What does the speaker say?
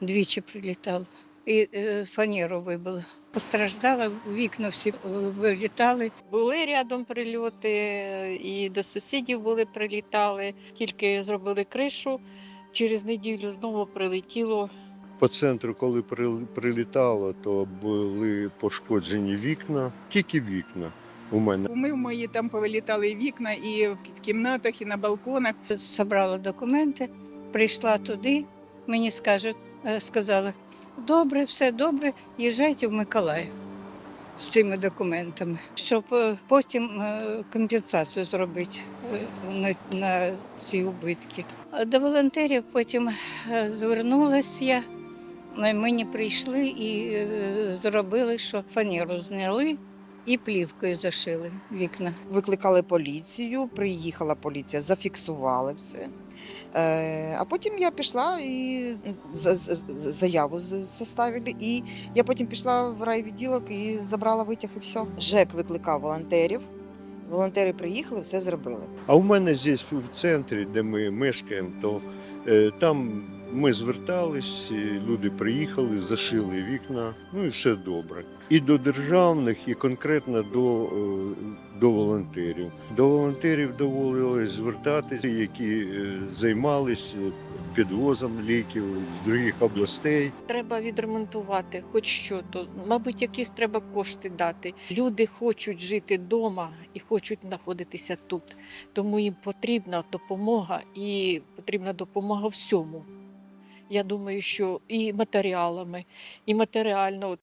двічі прилітало. І е, фанеру вибило. Постраждала, вікна всі е, вилітали. Були рядом прильоти, і до сусідів були прилітали. Тільки зробили кришу. Через неділю знову прилетіло. По центру, коли прилітало, то були пошкоджені вікна, тільки вікна у мене. Ми в мої там повилітали вікна, і в кімнатах, і на балконах. Собрала документи, прийшла туди, мені скажуть, сказали, добре, все добре, їжджайте в Миколаїв з цими документами, щоб е, потім е, компенсацію зробити е, на, на ці убитки. До волонтерів потім е, звернулася я. Е, Мені прийшли і е, зробили, що фанеру зняли і плівкою зашили вікна. Викликали поліцію, приїхала поліція, зафіксували все. Е, а потім я пішла і за- заяву составили, і я потім пішла в райвідділок і забрала витяг і все. ЖЕК викликав волонтерів. Волонтери приїхали, все зробили. А у мене здесь в центрі, де ми мешкаємо, то е, там ми звертались, люди приїхали, зашили вікна, ну і все добре. І до державних, і конкретно до, е, до волонтерів. До волонтерів доводилось звертатися, які е, займались підвозом ліків з других областей. Треба відремонтувати, хоч що то. Мабуть, якісь треба кошти дати. Люди хочуть жити вдома і хочуть знаходитися тут. Тому їм потрібна допомога і потрібна допомога всьому. Я думаю, що і матеріалами, і матеріально.